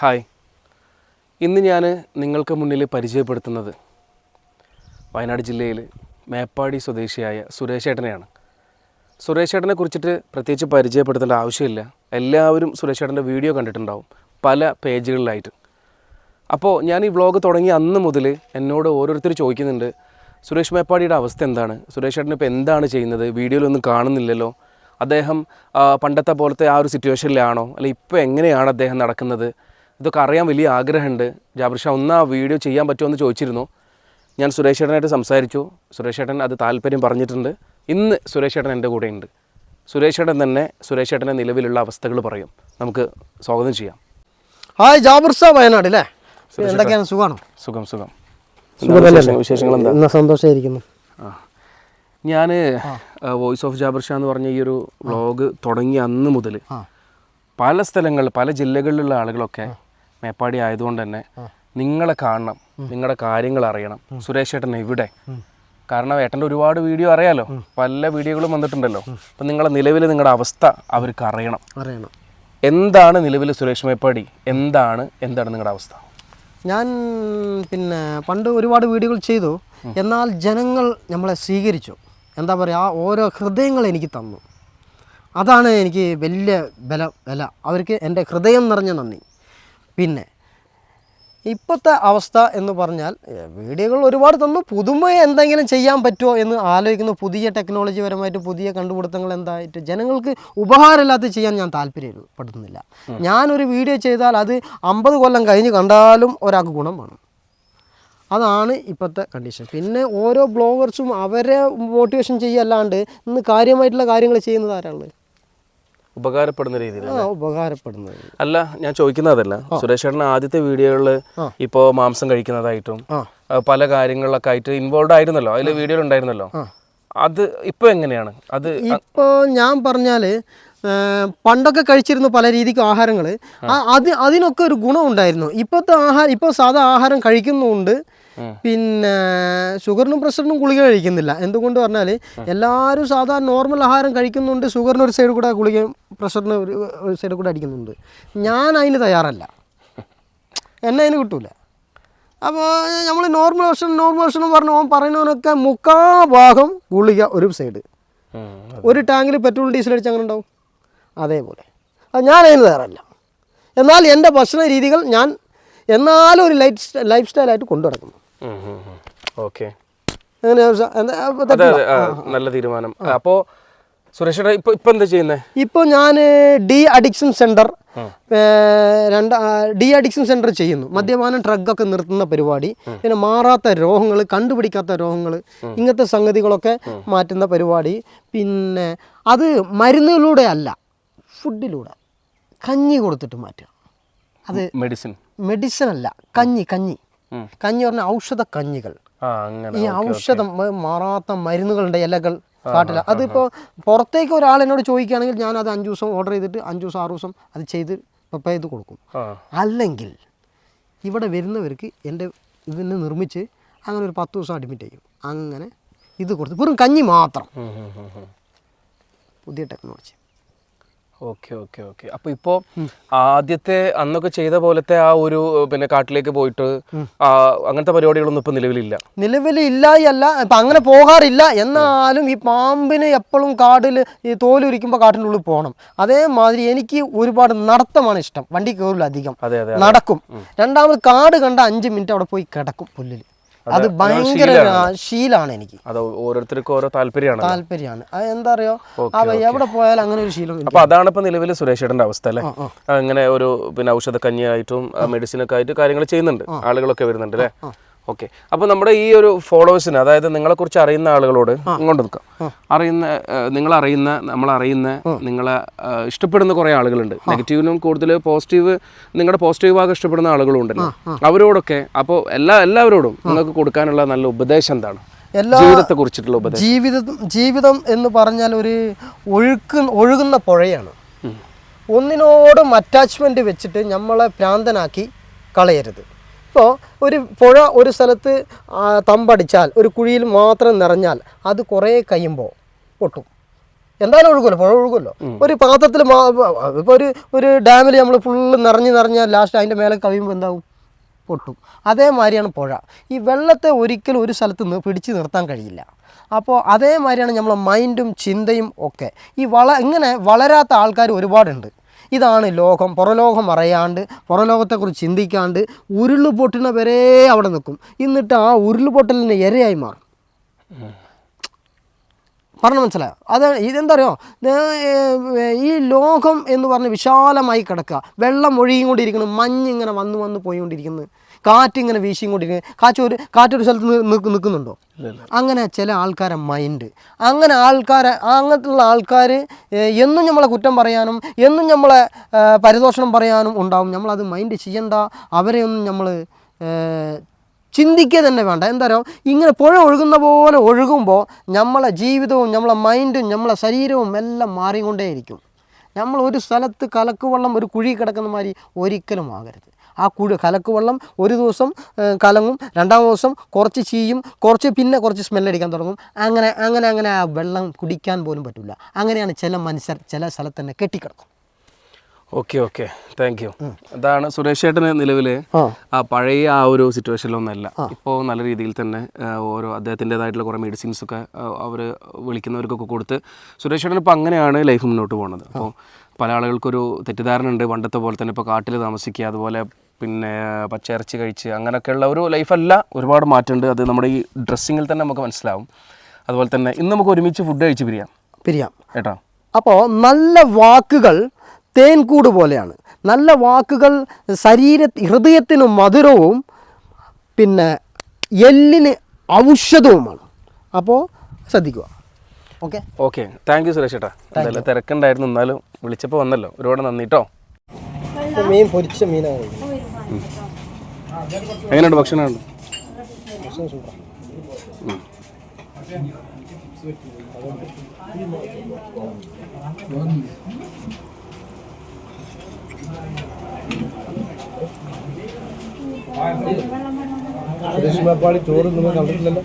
Hi. ഇന്ന് ഞാൻ നിങ്ങൾക്ക് മുന്നിൽ പരിചയപ്പെടുത്തുന്നത് വയനാട് ജില്ലയിൽ മേപ്പാടി സ്വദേശിയായ സുരേഷ് ഏട്ടനെയാണ്. സുരേഷ് ഏട്ടനെ കുറിച്ചിട്ട് പ്രത്യേകിച്ച് പരിചയപ്പെടുത്തേണ്ട ആവശ്യമില്ല. എല്ലാവരും സുരേഷ് ഏട്ടന്റെ വീഡിയോ കണ്ടിട്ടുണ്ടാവും പല പേജുകളിലായിട്ട്. അപ്പോൾ ഞാൻ ഈ വ്ളോഗ് തുടങ്ങി അന്ന് മുതൽ എന്നോട് ഓരോരുത്തർ ചോദിക്കുന്നുണ്ട് സുരേഷ് മേപ്പാടിയുടെ അവസ്ഥ എന്താണ്? സുരേഷ് ഏട്ടൻ ഇപ്പോൾ എന്താണ് ചെയ്യുന്നത്? വീഡിയോയിലൊന്നും കാണുന്നില്ലല്ലോ. അദ്ദേഹം പണ്ടത്തെ പോലത്തെ ആ ഒരു സിറ്റുവേഷനിലാണോ അല്ലെ ഇപ്പോൾ എങ്ങനെയാണ് അദ്ദേഹം നടക്കുന്നത്? ഇതൊക്കെ അറിയാൻ വലിയ ആഗ്രഹമുണ്ട്. ജാബിർഷ ഷാ ഒന്ന് ആ വീഡിയോ ചെയ്യാൻ പറ്റുമോ എന്ന് ചോദിച്ചിരുന്നു. ഞാൻ സുരേഷ് ഏട്ടനായിട്ട് സംസാരിച്ചു. സുരേഷ് ചേട്ടൻ അത് താല്പര്യം പറഞ്ഞിട്ടുണ്ട്. ഇന്ന് സുരേഷ് ഏട്ടൻ എന്റെ കൂടെയുണ്ട്. സുരേഷ് ചേട്ടൻ തന്നെ സുരേഷ് ഏട്ടന്റെ നിലവിലുള്ള അവസ്ഥകൾ പറയും. നമുക്ക് സ്വാഗതം ചെയ്യാം. ഹായ് ജാബിർ ഷാ വയനാട് അല്ലേ? എന്തൊക്കെയാണ് സുഖമാണോ? സുഖം സുഖം. സുഖമല്ലേ? വിശേഷങ്ങൾ എന്താ? സന്തോഷമായിരിക്കുന്നു ഞാൻ വോയിസ് ഓഫ് ജാബിർ ഷാ എന്ന് പറഞ്ഞ ഈ ഒരു വ്ളോഗ് തുടങ്ങിയ അന്ന് മുതൽ പല സ്ഥലങ്ങളിൽ പല ജില്ലകളിലുള്ള ആളുകളൊക്കെ മേപ്പാടി ആയതുകൊണ്ട് തന്നെ നിങ്ങളെ കാണണം നിങ്ങളുടെ കാര്യങ്ങൾ അറിയണം. സുരേഷ് ഏട്ടൻ എവിടെ? കാരണം ഏട്ടന്റെ ഒരുപാട് വീഡിയോ അറിയാലോ? പല വീഡിയോകളും വന്നിട്ടുണ്ടല്ലോ. അപ്പം നിങ്ങളെ നിലവിൽ നിങ്ങളുടെ അവസ്ഥ അവർക്ക് അറിയണം. അറിയണം. എന്താണ് നിലവിൽ സുരേഷ് മേപ്പാടി? എന്താണ് എന്താണ് നിങ്ങളുടെ അവസ്ഥ? ഞാൻ പിന്നെ പണ്ട് ഒരുപാട് വീഡിയോകൾ ചെയ്തു. എന്നാൽ ജനങ്ങൾ നമ്മളെ സ്വീകരിച്ചു. എന്താ പറയുക ആ ഓരോ ഹൃദയങ്ങൾ എനിക്ക് തന്നു. അതാണ് എനിക്ക് വലിയ ബല വില. അവർക്ക് എന്റെ ഹൃദയം നിറഞ്ഞ നന്ദി. പിന്നെ ഇപ്പോഴത്തെ അവസ്ഥ എന്ന് പറഞ്ഞാൽ വീഡിയോകൾ ഒരുപാട് തന്നു. പുതുമ എന്തെങ്കിലും ചെയ്യാൻ പറ്റുമോ എന്ന് ആലോചിക്കുന്നു. പുതിയ ടെക്നോളജി പരമായിട്ട് പുതിയ കണ്ടുപിടുത്തങ്ങൾ എന്തായിട്ട് ജനങ്ങൾക്ക് ഉപകാരമില്ലാത്ത ചെയ്യാൻ ഞാൻ താല്പര്യപ്പെടുന്നില്ല ഞാനൊരു വീഡിയോ ചെയ്താൽ അത് അമ്പത് കൊല്ലം കഴിഞ്ഞ് കണ്ടാലും ഒരാൾക്ക് ഗുണം വേണം. അതാണ് ഇപ്പോഴത്തെ കണ്ടീഷൻ പിന്നെ ഓരോ ബ്ലോഗേഴ്സും അവരെ മോട്ടിവേഷൻ ചെയ്യല്ലാണ്ട് ഇന്ന് കാര്യമായിട്ടുള്ള കാര്യങ്ങൾ ചെയ്യുന്നത് ഉപകാരപ്പെടുന്ന രീതിയിൽ ഉപകാരപ്പെടുന്നത് അല്ല ഞാൻ ചോദിക്കുന്നത് അതല്ല സുരേഷ് ചേട്ടൻ ആദ്യത്തെ വീഡിയോകളിൽ ഇപ്പോ മാംസം കഴിക്കുന്നതായിട്ടും പല കാര്യങ്ങളിലൊക്കെ ആയിട്ട് ഇൻവോൾവ് ആയിരുന്നല്ലോ? അതിൽ വീഡിയോയിൽ ഉണ്ടായിരുന്നല്ലോ? അത് ഇപ്പൊ എങ്ങനെയാണ്? അത് ഇപ്പോ ഞാൻ പറഞ്ഞാൽ പണ്ടൊക്കെ കഴിച്ചിരുന്ന പല രീതിക്ക് ആഹാരങ്ങൾ അത് അതിനൊക്കെ ഒരു ഗുണമുണ്ടായിരുന്നു ഇപ്പോഴത്തെ ആഹാരം ഇപ്പോൾ സാധാ ആഹാരം കഴിക്കുന്നുണ്ട് പിന്നെ ഷുഗറിനും പ്രഷറിനും ഗുളിക കഴിക്കുന്നില്ല. എന്തുകൊണ്ട് പറഞ്ഞാൽ എല്ലാവരും സാധാരണ നോർമൽ ആഹാരം കഴിക്കുന്നുണ്ട് ഷുഗറിന് ഒരു സൈഡ് കൂടെ ഗുളികയും പ്രഷറിന് ഒരു സൈഡ് കൂടെ അടിക്കുന്നുണ്ട്. ഞാൻ അതിന് തയ്യാറല്ല. എന്നെ അതിന് കിട്ടൂല. അപ്പോൾ നമ്മൾ നോർമൽ ഭക്ഷണം നോർമൽ ഭക്ഷണം പറഞ്ഞു ഓൻ പറയുന്നവനൊക്കെ മുക്കാ ഭാഗം ഗുളിക ഒരു സൈഡ് ഒരു ടാങ്കിൽ പെട്രോൾ ഡീസൽ അടിച്ച് അങ്ങനെ ഉണ്ടാവും. അതേപോലെ. അത് ഞാൻ അതിന് തയ്യാറല്ല. എന്നാൽ എന്റെ ഭക്ഷണ രീതികൾ ഞാൻ എന്നാലും ഒരു ലൈഫ് ലൈഫ് സ്റ്റൈലായിട്ട് കൊണ്ടു ഓക്കെ. നല്ല തീരുമാനം. അപ്പോ സുരേഷ് ഇപ്പൊ ഇപ്പൊ എന്താ ചെയ്യുന്നത് ഇപ്പൊ ഞാൻ ഡി അഡിക്ഷൻ സെന്റർ രണ്ട് ഡി അഡിക്ഷൻ സെന്റർ ചെയ്യുന്നു. മദ്യപാനം ഡ്രഗൊക്കെ നിർത്തുന്ന പരിപാടി. പിന്നെ മാറാത്ത രോഗങ്ങൾ കണ്ടുപിടിക്കാത്ത രോഗങ്ങൾ ഇങ്ങനത്തെ സംഗതികളൊക്കെ മാറ്റുന്ന പരിപാടി. പിന്നെ അത് മരുന്നുകളിലൂടെ അല്ല ഫുഡിലൂടെ. കഞ്ഞി കൊടുത്തിട്ട് മാറ്റുക. അത് മെഡിസിൻ. മെഡിസിൻ അല്ല കഞ്ഞി കഞ്ഞി. കഞ്ഞി പറഞ്ഞ ഔഷധ കഞ്ഞികൾ. ഈ ഔഷധം മാറാത്ത മരുന്നുകളുണ്ട് ഇലകൾ കാട്ടില്ല അതിപ്പോൾ പുറത്തേക്ക് ഒരാൾ എന്നോട് ചോദിക്കുകയാണെങ്കിൽ ഞാൻ അത് അഞ്ചു ദിവസം ഓർഡർ ചെയ്തിട്ട് അഞ്ചു ദിവസം ആറു ദിവസം അത് ചെയ്ത് പ്രിപ്പയർ ചെയ്ത് കൊടുക്കും. അല്ലെങ്കിൽ ഇവിടെ വരുന്നവർക്ക് എന്റെ ഇതിനെ നിർമ്മിച്ച് അങ്ങനെ ഒരു പത്ത് ദിവസം അഡ്മിറ്റ് ചെയ്യും. അങ്ങനെ ഇത് കൊടുത്ത് വെറും കഞ്ഞി മാത്രം. പുതിയ ടെക്നോളജി ഓക്കെ ഓക്കെ ഓക്കെ. അപ്പൊ ഇപ്പോ ആദ്യത്തെ അന്നൊക്കെ ചെയ്ത പോലത്തെ ആ ഒരു പിന്നെ കാട്ടിലേക്ക് പോയിട്ട് അങ്ങനത്തെ പരിപാടികളൊന്നും ഇപ്പൊ നിലവിലില്ല. നിലവിൽ അല്ല ഇപ്പൊ അങ്ങനെ പോകാറില്ല. എന്നാലും ഈ പാമ്പിന് എപ്പോഴും കാടിൽ ഈ തോലുരിക്കുമ്പോൾ കാട്ടിന്റെ ഉള്ളിൽ പോകണം അതേമാതിരി എനിക്ക് ഒരുപാട് നടത്തമാണ് ഇഷ്ടം. വണ്ടി കയറില്ല അധികം. നടക്കും. രണ്ടാമത് കാട് കണ്ട അഞ്ച് മിനിറ്റ് അവിടെ പോയി കിടക്കും പുല്ലിൽ അത് ഭയങ്കര ശീലാണ്. എനിക്ക്. അത് ഓരോരുത്തർക്കും ഓരോ താല്പര്യമാണ്. താല്പര്യമാണ് എന്താ അറിയോ? എവിടെ പോയാലും അങ്ങനെ ഒരു ശീലം. അപ്പൊ അതാണ് ഇപ്പൊ നിലവിൽ സുരേഷേട്ടന്റെ അവസ്ഥ അല്ലേ? അങ്ങനെ ഒരു പിന്നെ ഔഷധ കഞ്ഞിയായിട്ടും മെഡിസിനൊക്കെ ആയിട്ട് കാര്യങ്ങൾ ചെയ്യുന്നുണ്ട്. ആളുകളൊക്കെ വരുന്നുണ്ട് അല്ലേ? ഓക്കെ. അപ്പൊ നമ്മുടെ ഈ ഒരു ഫോളോവേഴ്സിന് അതായത് നിങ്ങളെ കുറിച്ച് അറിയുന്ന ആളുകളോട് ഇങ്ങോട്ട് നിൽക്കാം. അറിയുന്ന നിങ്ങൾ അറിയുന്ന നമ്മൾ അറിയുന്ന നിങ്ങളെ ഇഷ്ടപ്പെടുന്ന കുറെ ആളുകളുണ്ട്. നെഗറ്റീവിനും കൂടുതൽ പോസിറ്റീവ് നിങ്ങളുടെ പോസിറ്റീവ് ഭാഗം ഇഷ്ടപ്പെടുന്ന ആളുകളും ഉണ്ടല്ലോ അവരോടൊക്കെ അപ്പോൾ എല്ലാ എല്ലാവരോടും നിങ്ങൾക്ക് കൊടുക്കാനുള്ള നല്ല ഉപദേശം എന്താണ്? എല്ലാ ജീവിതത്തെ കുറിച്ചിട്ടുള്ള ഉപദേശം. ജീവിതം ജീവിതം എന്ന് പറഞ്ഞാൽ ഒരു ഒഴുക്ക് ഒഴുകുന്ന പുഴയാണ്. ഒന്നിനോടും അറ്റാച്ച്മെന്റ് വെച്ചിട്ട് നമ്മളെ ഭ്രാന്തനാക്കി കളയരുത്. ഇപ്പോൾ ഒരു പുഴ ഒരു സ്ഥലത്ത് തമ്പടിച്ചാൽ ഒരു കുഴിയിൽ മാത്രം നിറഞ്ഞാൽ അത് കുറേ കഴിയുമ്പോൾ പൊട്ടും. എന്തായാലും ഒഴുകുമല്ലോ പുഴ ഒഴുകുമല്ലോ. ഒരു പാത്രത്തിൽ ഇപ്പോൾ ഒരു ഒരു ഡാമിൽ നമ്മൾ ഫുള്ള് നിറഞ്ഞ് നിറഞ്ഞാൽ ലാസ്റ്റ് അതിന്റെ മേലെ കവിയുമ്പോൾ എന്താവും? പൊട്ടും. അതേമാതിരിയാണ് പുഴ. ഈ വെള്ളത്തെ ഒരിക്കലും ഒരു സ്ഥലത്ത് നിന്ന് പിടിച്ച് നിർത്താൻ കഴിയില്ല. അപ്പോൾ അതേമാതിരിയാണ് നമ്മളെ മൈൻഡും ചിന്തയും ഒക്കെ. ഈ വള ഇങ്ങനെ വളരാത്ത ആൾക്കാർ ഒരുപാടുണ്ട്. ഇതാണ് ലോകം. പുറലോകം അറിയാണ്ട് പുറലോകത്തെക്കുറിച്ച് ചിന്തിക്കാണ്ട് ഉരുൾ പൊട്ടുന്ന വരെ അവിടെ നിൽക്കും. എന്നിട്ട് ആ ഉരുൾ പൊട്ടലിന് ഇരയായി മാറും. പറഞ്ഞു മനസ്സിലായോ? അത് ഇതെന്താ അറിയോ ഈ ലോകം എന്ന് പറഞ്ഞ് വിശാലമായി കിടക്കുക. വെള്ളം ഒഴുകി കൊണ്ടിരിക്കുന്നു മഞ്ഞ് ഇങ്ങനെ വന്ന് വന്ന് പോയിക്കൊണ്ടിരിക്കുന്നു. കാറ്റിങ്ങനെ വീശിയും കൊണ്ടിരിക്കുന്നു കാറ്റ് ഒരു കാറ്റൊരു സ്ഥലത്ത് നിൽക്കുന്നുണ്ടോ? അങ്ങനെ ചില ആൾക്കാരെ മൈൻഡ് അങ്ങനെ ആൾക്കാരെ അങ്ങനത്തുള്ള ആൾക്കാർ എന്നും നമ്മളെ കുറ്റം പറയാനും എന്നും നമ്മളെ പരിദോഷണം പറയാനും ഉണ്ടാവും. നമ്മളത് മൈൻഡ് ചെയ്യണ്ട. അവരെയൊന്നും നമ്മൾ ചിന്തിക്കുക തന്നെ വേണ്ട. എന്താ ഇങ്ങനെ പുഴ ഒഴുകുന്ന പോലെ ഒഴുകുമ്പോൾ നമ്മളെ ജീവിതവും നമ്മളെ മൈൻഡും നമ്മളെ ശരീരവും എല്ലാം മാറിക്കൊണ്ടേയിരിക്കും. നമ്മൾ ഒരു സ്ഥലത്ത് കലക്കുവെള്ളം ഒരു കുഴി കിടക്കുന്ന മാതിരി ഒരിക്കലും ആകരുത്. ആ കുഴി കലക്കുവെള്ളം ഒരു ദിവസം കലങ്ങും രണ്ടാം ദിവസം കുറച്ച് ചീയും കുറച്ച് പിന്നെ കുറച്ച് സ്മെല്ലടിക്കാൻ തുടങ്ങും. അങ്ങനെ അങ്ങനെ അങ്ങനെ ആ വെള്ളം കുടിക്കാൻ പോലും പറ്റില്ല അങ്ങനെയാണ് ചില മനുഷ്യർ ചില സ്ഥലത്ത് തന്നെ കെട്ടിക്കിടക്കും. Okay okay. താങ്ക് യു അതാണ് സുരേഷ് ചേട്ടന് നിലവിൽ ആ പഴയ ആ ഒരു സിറ്റുവേഷനിലൊന്നല്ല ഇപ്പോൾ നല്ല രീതിയിൽ തന്നെ ഓരോ അദ്ദേഹത്തിന്റെതായിട്ടുള്ള കുറേ മെഡിസിൻസ് ഒക്കെ അവർ വിളിക്കുന്നവർക്കൊക്കെ കൊടുത്ത് സുരേഷ് ചേട്ടൻ ഇപ്പോൾ അങ്ങനെയാണ് ലൈഫ് മുന്നോട്ട് പോകുന്നത് അപ്പോൾ പല ആളുകൾക്കൊരു തെറ്റിദ്ധാരണ ഉണ്ട്. പണ്ടത്തെ പോലെ തന്നെ ഇപ്പോൾ കാട്ടിൽ താമസിക്കുക അതുപോലെ പിന്നെ പച്ചയിറച്ചി കഴിച്ച് അങ്ങനെയൊക്കെയുള്ള ഒരു ലൈഫല്ല ഒരുപാട് മാറ്റമുണ്ട്. അത് നമ്മുടെ ഈ ഡ്രസ്സിങ്ങിൽ തന്നെ നമുക്ക് മനസ്സിലാവും. അതുപോലെ തന്നെ ഇന്ന് നമുക്ക് ഒരുമിച്ച് ഫുഡ് കഴിച്ച് പിരിയാം. പിരിയാം. കേട്ടോ? അപ്പോൾ നല്ല വാക്കുകൾ തേൻകൂട് പോലെയാണ്. നല്ല വാക്കുകൾ ശരീര ഹൃദയത്തിന് മധുരവും പിന്നെ എല്ലിന് ഔഷധവുമാണ്. അപ്പോൾ ശ്രദ്ധിക്കുക. Okay? Okay. Thank you Suresh ചേട്ടാ എന്തായാലും തിരക്കുണ്ടായിരുന്നു. എന്നാലും വിളിച്ചപ്പോൾ വന്നല്ലോ. ഒരുപാട് നന്ദി കേട്ടോ മീൻ പൊരിച്ച മീനാണ്. എങ്ങനെയുണ്ട് ഭക്ഷണം? ചോറ് നിങ്ങൾ കണ്ടിട്ടില്ലല്ലോ?